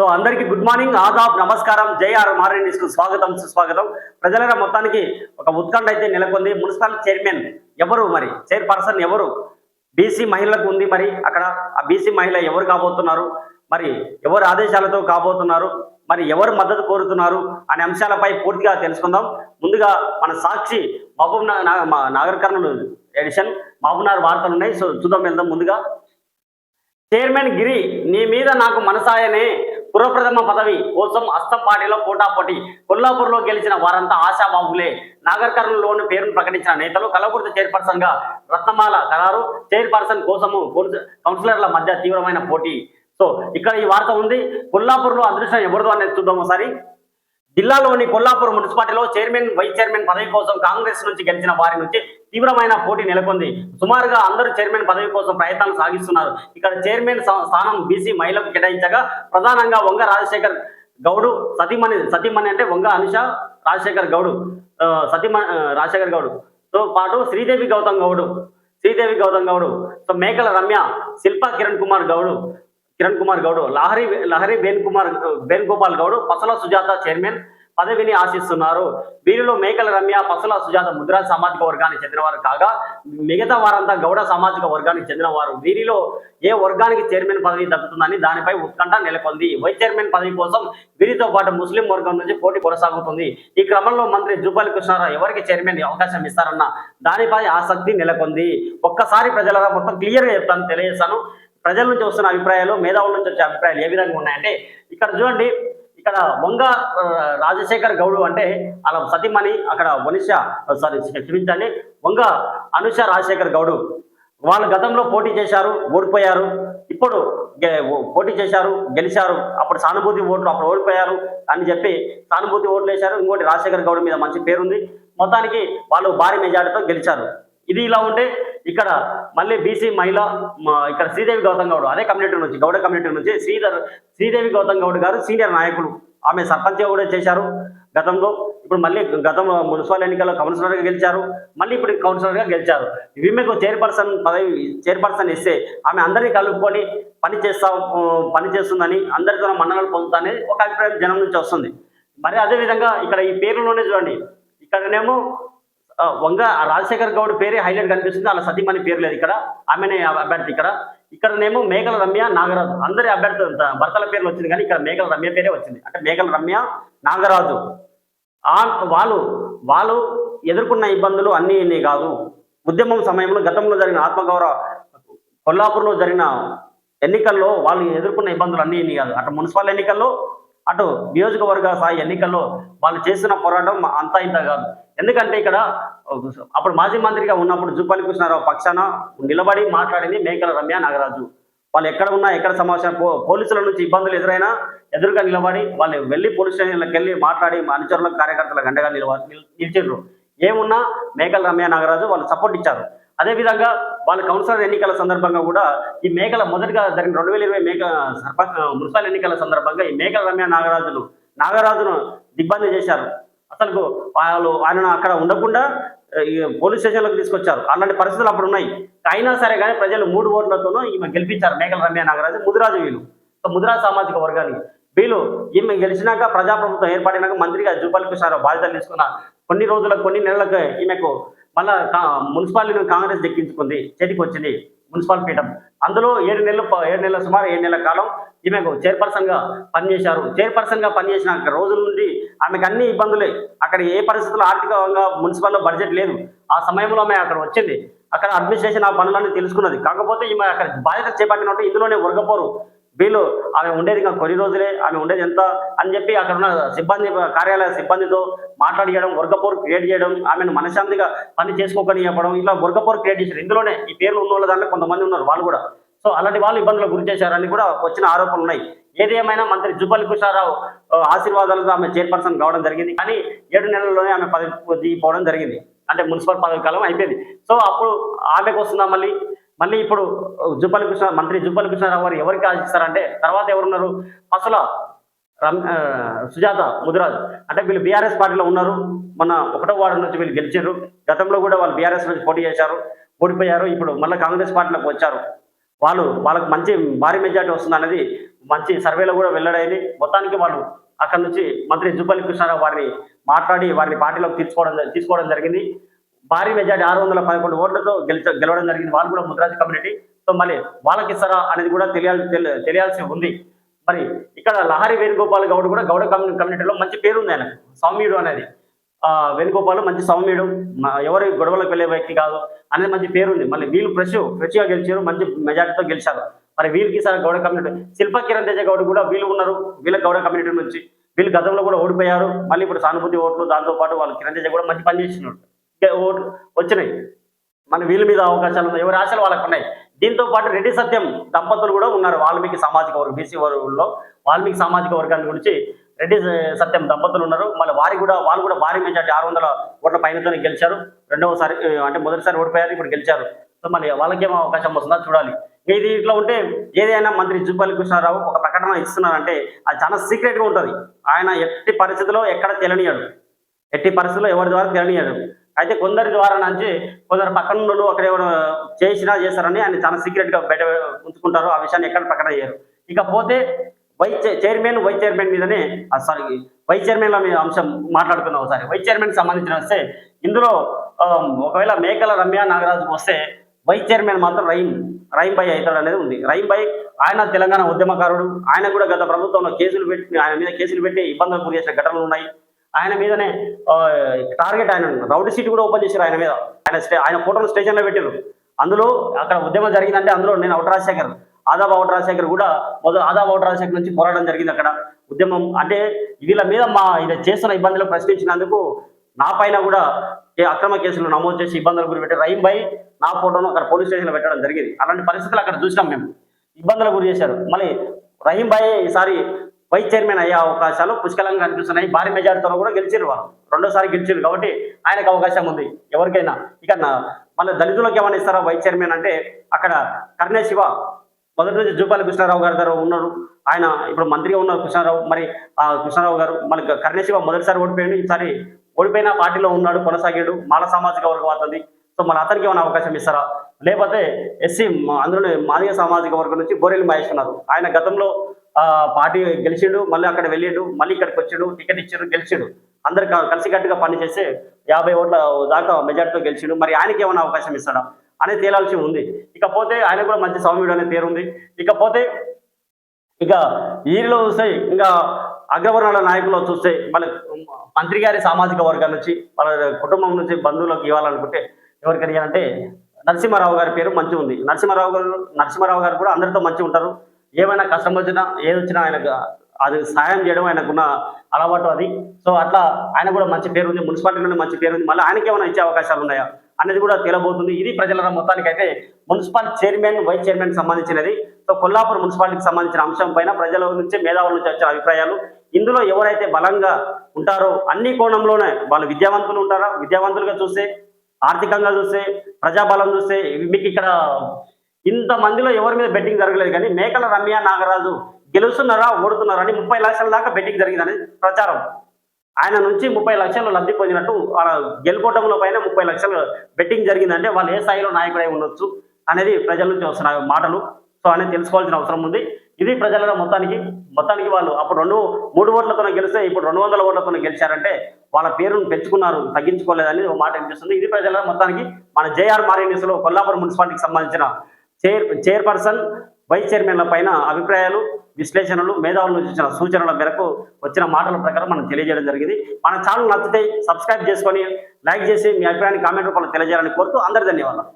So అందరికీ good morning Aadab నమస్కారం. జై ఆర్ మారెన్ స్వాగతం సుస్వాగతం. ప్రజల మొత్తానికి ఒక ఉత్కంఠ అయితే నెలకొంది. మున్సిపల్ చైర్మన్ ఎవరు మరి? చైర్పర్సన్ ఎవరు? బీసీ మహిళలకు ఉంది మరి. అక్కడ ఆ బీసీ మహిళ ఎవరు కాబోతున్నారు? మరి ఎవరు ఆదేశాలతో కాబోతున్నారు? మరి ఎవరు మద్దతు కోరుతున్నారు? అనే అంశాలపై పూర్తిగా తెలుసుకుందాం. ముందుగా మన సాక్షి మహబూబ్ మా నాగర్ కర్నూలు ఎడిషన్ మహబూబ్నగర్ వార్తలు ఉన్నాయి. సో చూద్దాం వెళ్దాం ముందుగా. చైర్మన్ గిరి నీ మీద నాకు మనసాయనే. పురప్రథమ పదవి కోసం అస్తం పార్టీలో పోటాపోటీ కొల్లాపూర్లో గెలిచిన వారంతా ఆశాబాబులే నాగర్ కర్నూలులోని పేరును ప్రకటించిన నేతలు కలబుర్తి చైర్పర్సన్గా రత్నమాల కరారు చైర్పర్సన్ కోసము కౌన్సిలర్ల మధ్య తీవ్రమైన పోటీ. సో ఇక్కడ ఈ వార్త ఉంది. కొల్లాపూర్లో అదృష్టం ఎవరిదో అనేది చూద్దాం ఒకసారి. జిల్లాలోని కొల్లాపూర్ మున్సిపాలిటీలో చైర్మన్ వైస్ చైర్మన్ పదవి కోసం కాంగ్రెస్ నుంచి గెలిచిన వారి నుంచి తీవ్రమైన పోటీ నెలకొంది. సుమారుగా అందరూ చైర్మన్ పదవి కోసం ప్రయత్నాలు సాగిస్తున్నారు. ఇక్కడ చైర్మన్ స్థానం బీసీ మహిళకు కేటాయించగా ప్రధానంగా వంగ రాజశేఖర్ గౌడు సతీమణి సతీమణి అంటే వంగ అనుష రాజశేఖర్ గౌడు సతీమణి సతీమ రాజశేఖర్ గౌడు. తో పాటు శ్రీదేవి గౌతమ్ గౌడు శ్రీదేవి గౌతమ్ గౌడు సో మేకల రమ్య శిల్ప కిరణ్ కుమార్ గౌడు కిరణ్ కుమార్ గౌడ్ లహరి లహరి బేన్ కుమార్ వేణుగోపాల్ గౌడ్ పసల సుజాత చైర్మన్ పదవిని ఆశిస్తున్నారు. వీరిలో మేకల రమ్య పసల సుజాత ముద్రా సామాజిక వర్గానికి చెందినవారు కాగా మిగతా వారంతా గౌడ సామాజిక వర్గానికి చెందినవారు. వీరిలో ఏ వర్గానికి చైర్మన్ పదవి దక్కుతుందని దానిపై ఉత్కంఠ నెలకొంది. వైస్ చైర్మన్ పదవి కోసం వీరితో పాటు ముస్లిం వర్గం నుంచి పోటీ కొనసాగుతుంది. ఈ క్రమంలో మంత్రి జూపల్లి కృష్ణారావు ఎవరికి చైర్మన్ అవకాశం ఇస్తారన్న దానిపై ఆసక్తి నెలకొంది. ఒక్కసారి ప్రజల మొత్తం క్లియర్గా చెప్తాను తెలియజేస్తాను. ప్రజల నుంచి వస్తున్న అభిప్రాయాలు మేధావుల నుంచి వచ్చే అభిప్రాయాలు ఏ విధంగా ఉన్నాయంటే ఇక్కడ చూడండి ఇక్కడ వంగ రాజశేఖర్ గౌడు అంటే అలా సతీమణి అక్కడ వనిష సారీ క్షమించండి వంగ అనుష రాజశేఖర్ గౌడు. వాళ్ళు గతంలో పోటీ చేశారు ఓడిపోయారు. ఇప్పుడు గె- పోటీ చేశారు గెలిచారు. అప్పుడు సానుభూతి ఓట్లు అప్పుడు ఓడిపోయారు అని చెప్పి సానుభూతి ఓట్లు వేశారు. ఇంకోటి రాజశేఖర్ గౌడ్ మీద మంచి పేరుంది. మొత్తానికి వాళ్ళు భారీ మెజార్టీతో గెలిచారు. ఇది ఇలా ఉంటే ఇక్కడ మళ్ళీ బీసీ మహిళ ఇక్కడ శ్రీదేవి గౌతమ్ గౌడ్ అదే కమ్యూనిటీ నుంచి గౌడ కమ్యూనిటీ నుంచి శ్రీధర్ శ్రీదేవి గౌతమ్ గౌడ్ గారు సీనియర్ నాయకులు. ఆమె సర్పంచ్గా కూడా చేశారు గతంలో. ఇప్పుడు మళ్ళీ గతంలో మున్సిపల్ ఎన్నికల్లో కౌన్సిలర్గా గెలిచారు. మళ్ళీ ఇప్పుడు కౌన్సిలర్గా గెలిచారు. ఈమెకు చైర్పర్సన్ పదవి చైర్పర్సన్ ఇస్తే ఆమె అందరినీ కలుపుకొని పని చేస్తా పని చేస్తుందని అందరితో మన్ననలు పొందుతానని ఒక అభిప్రాయం జనం నుంచి వస్తుంది. మరి అదే విధంగా ఇక్కడ ఈ పేర్లలోనే చూడండి. ఇక్కడనేమో వంగ రాజశేఖర్ గౌడ్ పేరే హైలైట్ కనిపిస్తుంది. అలా సతీమణి పేరు లేదు ఇక్కడ. ఆమెనే అభ్యర్థి ఇక్కడ. ఇక్కడనేమో మేఘల రమ్య నాగరాజు. అందరి అభ్యర్థి భర్తల పేర్లు వచ్చింది కానీ ఇక్కడ మేఘల రమ్య పేరే వచ్చింది. అంటే మేఘల రమ్య నాగరాజు. వాళ్ళు వాళ్ళు ఎదుర్కొన్న ఇబ్బందులు అన్నీ ఇన్ని కాదు. ఉద్యమం సమయంలో గతంలో జరిగిన ఆత్మగౌరవ కొల్లాపూర్లో జరిగిన ఎన్నికల్లో వాళ్ళు ఎదుర్కొన్న ఇబ్బందులు అన్నీ ఇన్ని కాదు. అటు మున్సిపల్ ఎన్నికల్లో అటు నియోజకవర్గ స్థాయి ఎన్నికల్లో వాళ్ళు చేసిన పోరాటం అంతా ఇంత కాదు. ఎందుకంటే ఇక్కడ అప్పుడు మాజీ మంత్రిగా ఉన్నప్పుడు జూపల్లి కృష్ణారావు పక్షాన నిలబడి మాట్లాడింది మేకల రమ్య నాగరాజు. వాళ్ళు ఎక్కడ ఉన్నా ఎక్కడ సమాచారం పో పోలీసుల నుంచి ఇబ్బందులు ఎదురైనా ఎదురుగా నిలబడి వాళ్ళు వెళ్ళి పోలీస్ స్టేషన్లకు వెళ్ళి మాట్లాడి మా అనుచరులకు కార్యకర్తలకు అండగా నిలవ నిలిచిండ్రు. ఏమున్నా మేకల రమ్య నాగరాజు వాళ్ళు సపోర్ట్ ఇచ్చారు. అదేవిధంగా వాళ్ళ కౌన్సిలర్ ఎన్నికల సందర్భంగా కూడా ఈ మేకల మొదటిగా జరిగిన రెండు వేల ఇరవై మేక సర్పంచ్ మున్సిపల్ ఎన్నికల సందర్భంగా ఈ మేకల రమ్య నాగరాజును నాగరాజును దిగ్బంధం చేశారు. అసలు వాళ్ళు ఆయన అక్కడ ఉండకుండా ఈ పోలీస్ స్టేషన్లోకి తీసుకొచ్చారు. అలాంటి పరిస్థితులు అప్పుడు ఉన్నాయి. అయినా సరే కానీ ప్రజలు మూడు ఓట్లతోనూ ఈమె గెలిపించారు మేకల రమ్య నాగరాజు ముదిరాజు వీళ్ళు. సో ముదిరాజు సామాజిక వర్గానికి. వీళ్ళు ఈమె గెలిచినాక ప్రజాప్రభుత్వం ఏర్పడినాక మంత్రిగా జూపల్లి కృష్ణారావు బాధ్యతలు తీసుకున్న కొన్ని రోజులకు కొన్ని నెలలకు ఈమెకు మళ్ళా మున్సిపాలిటీ కాంగ్రెస్ దక్కించుకుంది చేతికి వచ్చింది మున్సిపల్ పీఠం. అందులో ఏడు నెలలు ఏడు నెలల సుమారు ఏడు నెలల కాలం ఈమెకు చైర్పర్సన్గా పనిచేశారు. చైర్పర్సన్గా పనిచేసిన రోజుల నుండి ఆమెకు అన్ని ఇబ్బందులే. అక్కడ ఏ పరిస్థితుల్లో ఆర్థికంగా మున్సిపల్లో బడ్జెట్ లేదు. ఆ సమయంలో ఆమె అక్కడ వచ్చింది. అక్కడ అడ్మినిస్ట్రేషన్ ఆ పనులన్నీ తెలుసుకున్నది. కాకపోతే ఈమె అక్కడ బాధ్యత చేపట్టినట్టు ఇందులోనే ఉరగపోరు. వీళ్ళు ఆమె ఉండేది ఇంకా కొన్ని రోజులే ఆమె ఉండేది ఎంత అని చెప్పి అక్కడ ఉన్న సిబ్బంది కార్యాలయ సిబ్బందితో మాట్లాడియడం వర్గపూర్ క్రియేట్ చేయడం ఆమెను మనశాంతిగా పని చేసుకోకని చెప్పడం ఇలా వర్గపోర్ క్రియేట్ చేశారు. ఇందులోనే ఈ పేర్లు ఉన్న వాళ్ళ దాంట్లో కొంతమంది ఉన్నారు వాళ్ళు కూడా. సో అలాంటి వాళ్ళు ఇబ్బందులకు గురి చేశారని కూడా వచ్చిన ఆరోపణలు ఉన్నాయి. ఏది ఏమైనా మంత్రి జుబ్బల్లి కుషారావు ఆశీర్వాదాలతో ఆమె చైర్పర్సన్ కావడం జరిగింది. కానీ ఏడు నెలల్లోనే ఆమె పదవి దిగిపోవడం జరిగింది. అంటే మున్సిపల్ పదవి కాలం అయిపోయింది. సో అప్పుడు ఆమెకు వస్తుందా మళ్ళీ? మళ్ళీ ఇప్పుడు జుబ్బల్లి కృష్ణ మంత్రి జుబ్బల్లి కృష్ణారావు గారు ఎవరికి ఆశిస్తారంటే తర్వాత ఎవరున్నారు? అసలు రమ్ సుజాత ముదిరాజ్. అంటే వీళ్ళు బీఆర్ఎస్ పార్టీలో ఉన్నారు. మన ఒకటో వార్డు నుంచి వీళ్ళు గెలిచారు. గతంలో కూడా వాళ్ళు బీఆర్ఎస్ నుంచి పోటీ చేశారు ఓడిపోయారు. ఇప్పుడు మళ్ళీ కాంగ్రెస్ పార్టీలోకి వచ్చారు. వాళ్ళు వాళ్ళకు మంచి భారీ మెజార్టీ వస్తుంది అనేది మంచి సర్వేలో కూడా వెల్లడైంది. మొత్తానికి వాళ్ళు అక్కడ నుంచి మంత్రి జుబ్బలి కృష్ణారావు వారిని మాట్లాడి వారిని పార్టీలోకి తీసుకోవడం తీసుకోవడం జరిగింది. భారీ మెజార్టీ ఆరు వందల పదకొండు ఓట్లతో గెలిచ గెలవడం జరిగింది. వాళ్ళు కూడా ముద్రాజ్ కమ్యూనిటీ. సో మళ్ళీ వాళ్ళకి ఇస్తారా అనేది కూడా తెలియాలి తెలియాల్సి ఉంది. మరి ఇక్కడ లహరి వేణుగోపాల్ గౌడ్ కూడా గౌడ కమ్యూ- కమ్యూనిటీలో మంచి పేరు ఉంది ఆయన సౌమ్యుడు అనేది. వేణుగోపాల్ మంచి సౌమ్యుడు. ఎవరు ఎవరి గొడవలకు వెళ్ళే వ్యక్తి కాదు అనేది మంచి పేరు ఉంది. మళ్ళీ వీళ్ళు ఫ్రెష్ ఫ్రెష్గా గెలిచారు మంచి మెజార్టీతో గెలిచారు. మరి వీళ్ళకి సార్ గౌడ కమ్యూనిటీ? శిల్ప కిరణ్ తేజ గౌడ్ కూడా వీళ్ళు ఉన్నారు. వీళ్ళ గౌడ కమ్యూనిటీ నుంచి. వీళ్ళు గతంలో కూడా ఓడిపోయారు. మళ్ళీ ఇప్పుడు సానుభూతి ఓట్లు దాంతో పాటు వాళ్ళు కిరణ్ తేజ కూడా మంచి పని ఓట్లు వచ్చినాయి. మన వీళ్ళ మీద అవకాశాలు ఉన్నాయి ఎవరి ఆశలు వాళ్ళకు ఉన్నాయి. దీంతో పాటు రెడ్డి సత్యం దంపతులు కూడా ఉన్నారు. వాల్మీకి సామాజిక వర్గం బీసీ వర్గంలో వాల్మీకి సామాజిక వర్గాన్ని గురించి రెడ్డి సత్యం దంపతులు ఉన్నారు. మళ్ళీ వారి కూడా వాళ్ళు కూడా భారీ మెజార్టీ ఆరు వందల ఓట్ల పైనతో గెలిచారు. రెండవసారి అంటే మొదటిసారి ఓడిపోయారు ఇప్పుడు గెలిచారు. సో మళ్ళీ వాళ్ళకేమో అవకాశం వస్తుందా చూడాలి. ఇది ఇట్లా ఉంటే ఏదైనా మంత్రి జుపల్లి కృష్ణారావు ఒక ప్రకటన ఇస్తున్నారంటే అది చాలా సీక్రెట్గా ఉంటుంది. ఆయన ఎట్టి పరిస్థితిలో ఎక్కడ తెలియనియాడు ఎట్టి పరిస్థితుల్లో ఎవరి ద్వారా తెలియనియాడు అయితే కొందరి ద్వారా నుంచి కొందరు పక్కన ఉన్న అక్కడ ఎవరు చేసినా చేస్తారని ఆయన చాలా సీక్రెట్గా బయట ఉంచుకుంటారు. ఆ విషయాన్ని ఎక్కడ ప్రకటన చేయరు. ఇకపోతే వైస్ చైర్మన్ వైస్ చైర్మన్ మీదనే సారీ వైస్ చైర్మన్ల మీద అంశం మాట్లాడుకున్నాం ఒకసారి. వైస్ చైర్మన్ సంబంధించిన వస్తే ఇందులో ఒకవేళ మేకల రమ్య నాగరాజు వస్తే వైస్ చైర్మన్ మాత్రం రహీం రహీం భాయ్ అవుతాడు అనేది ఉంది. రహీం భాయ్ ఆయన తెలంగాణ ఉద్యమకారుడు. ఆయన కూడా గత ప్రభుత్వంలో కేసులు పెట్టి ఆయన మీద కేసులు పెట్టి ఇబ్బందులు గురి చేసిన ఘటనలు ఉన్నాయి. ఆయన మీదనే టార్గెట్ ఆయన రౌడీ సీట్ కూడా ఓపెన్ చేశారు ఆయన మీద. ఆయన స్టే ఆయన ఫోటోను స్టేషన్లో పెట్టారు అందులో అక్కడ ఉద్యమం జరిగిందంటే అందులో నేను ఔట్ రాజశేఖర్ ఆదాబ్ అవుట్ రాజశేఖర్ కూడా మొదలు ఆదాబ్ ఔట్ రాజశేఖర్ నుంచి పోరాటం జరిగింది అక్కడ. ఉద్యమం అంటే వీళ్ళ మీద మా ఇది చేస్తున్న ఇబ్బందులు ప్రశ్నించినందుకు నా పైన కూడా ఏ అక్రమ కేసులు నమోదు చేసి ఇబ్బందులు గురి పెట్టి రహీం భాయ్ నా ఫోటోను అక్కడ పోలీస్ స్టేషన్లో పెట్టడం జరిగింది. అలాంటి పరిస్థితులు అక్కడ చూసినాం మేము. ఇబ్బందులకు గురి చేశారు. మళ్ళీ రహీం భాయ్ ఈసారి వైస్ చైర్మన్ అయ్యే అవకాశాలు పుష్కలంగా కనిపిస్తున్నాయి భారీ మెజార్టీతో కూడా గెలిచారు వారు రెండోసారి గెలిచారు కాబట్టి ఆయనకు అవకాశం ఉంది. ఎవరికైనా ఇక మళ్ళీ దళితులకు ఏమైనా ఇస్తారా వైస్ చైర్మన్ అంటే అక్కడ కర్ణే శివ మొదటి నుంచి జూపాలి కృష్ణారావు గారు గారు ఉన్నారు. ఆయన ఇప్పుడు మంత్రిగా ఉన్నారు కృష్ణారావు. మరి ఆ కృష్ణారావు గారు మళ్ళీ కర్ణే శివ మొదటిసారి ఓడిపోయాడు. ఈసారి ఓడిపోయిన పార్టీలో ఉన్నాడు కొనసాగాడు. మాల సామాజిక వర్గం అవుతుంది సో మన అతనికి ఏమైనా అవకాశం ఇస్తారా? లేకపోతే ఎస్సీ అందులోనే మాదిగ సామాజిక వర్గం నుంచి బోరెల్లి మహేష్ ఉన్నారు ఆయన గతంలో పార్టీ గెలిచిండు మళ్ళీ అక్కడ వెళ్ళాడు మళ్ళీ ఇక్కడికి వచ్చాడు టికెట్ ఇచ్చిండు గెలిచిండు. అందరు కలిసికట్టుగా పనిచేసి యాభై ఓట్ల దాకా మెజార్టీతో గెలిచిండు. మరి ఆయనకి ఏమైనా అవకాశం ఇస్తాడా? అనేది తేలాల్సి ఉంది. ఇకపోతే ఆయన కూడా మంచి సౌమ్యుడు అనే పేరు ఉంది. ఇకపోతే ఇక వీరిలో చూస్తే ఇంకా అగ్రవర్ణాల నాయకులు చూస్తే మన మంత్రి గారి సామాజిక వర్గం నుంచి వాళ్ళ కుటుంబం నుంచి బంధువులకు ఇవ్వాలనుకుంటే ఎవరికని అంటే నరసింహారావు గారి పేరు మంచి ఉంది. నరసింహారావు గారు నరసింహారావు గారు కూడా అందరితో మంచి ఉంటారు. ఏమైనా కష్టం వచ్చినా ఏది వచ్చినా ఆయనకు అది సాయం చేయడం ఆయనకున్న అలవాటు అది. సో అట్లా ఆయన కూడా మంచి పేరు ఉంది మున్సిపాలిటీలోనే మంచి పేరు ఉంది మళ్ళీ ఆయనకి ఏమైనా ఇచ్చే అవకాశాలు ఉన్నాయా? అనేది కూడా తేలబోతుంది. ఇది ప్రజల మొత్తానికి అయితే మున్సిపల్ చైర్మన్ వైస్ చైర్మన్ సంబంధించినది. సో కొల్లాపూర్ మున్సిపాలిటీకి సంబంధించిన అంశం పైన ప్రజల నుంచి మేధావుల నుంచి వచ్చిన అభిప్రాయాలు. ఇందులో ఎవరైతే బలంగా ఉంటారో అన్ని కోణంలోనే వాళ్ళు విద్యావంతులు ఉంటారా? విద్యావంతులుగా చూస్తే ఆర్థికంగా చూస్తే ప్రజాబలం చూస్తే మీకు ఇక్కడ ఇంత మందిలో ఎవరి మీద బెట్టింగ్ జరగలేదు కానీ మేకల రమ్య నాగరాజు గెలుస్తున్నారా ఓడుతున్నారా అని ముప్పై లక్షల దాకా బెట్టింగ్ జరిగిందని ప్రచారం. ఆయన నుంచి ముప్పై లక్షలు లబ్ధి పొందినట్టు వాళ్ళ గెలుపోవటంలో పైన ముప్పై లక్షలు బెట్టింగ్ జరిగిందంటే వాళ్ళు ఏ స్థాయిలో నాయకుడై ఉండొచ్చు అనేది ప్రజల నుంచి వస్తున్న మాటలు. సో అనేది తెలుసుకోవాల్సిన అవసరం ఉంది. ఇది ప్రజలలో మొత్తానికి మొత్తానికి వాళ్ళు అప్పుడు రెండు మూడు ఓట్లతో గెలిస్తే ఇప్పుడు రెండు వందల ఓట్లతో గెలిచారంటే వాళ్ళ పేరును పెంచుకున్నారు తగ్గించుకోలేదని ఒక మాట వినిపిస్తుంది. ఇది ప్రజల మొత్తానికి మన జేఆర్ మారేనిస్లో కొల్లాపురం మున్సిపాలిటీకి సంబంధించిన చైర్ చైర్పర్సన్ వైస్ చైర్మన్ల పైన అభిప్రాయాలు విశ్లేషణలు మేధావుల నుంచి ఇచ్చిన సూచనల మేరకు వచ్చిన మాటల ప్రకారం మనం తెలియజేయడం జరిగింది. మన ఛానల్ నచ్చితే సబ్స్క్రైబ్ చేసుకొని లైక్ చేసి మీ అభిప్రాయాన్ని కామెంట్ రూపంలో తెలియజేయాలని కోరుతూ అందరి ధన్యవాదాలు.